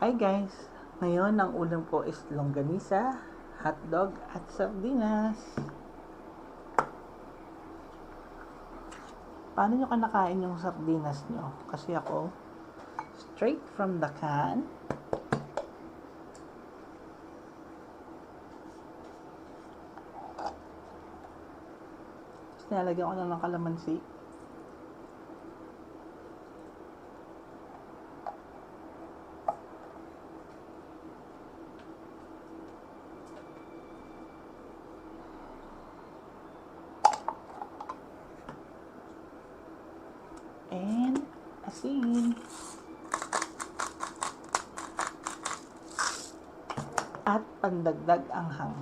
Hi guys! Ngayon ang ulam ko is longganisa, hotdog at sardinas. Paano nyo kanakain yung sardinas nyo? Kasi ako, straight from the can. Tapos nilalagyan ko lang ng kalamansi. And asin. At pandagdag anghang.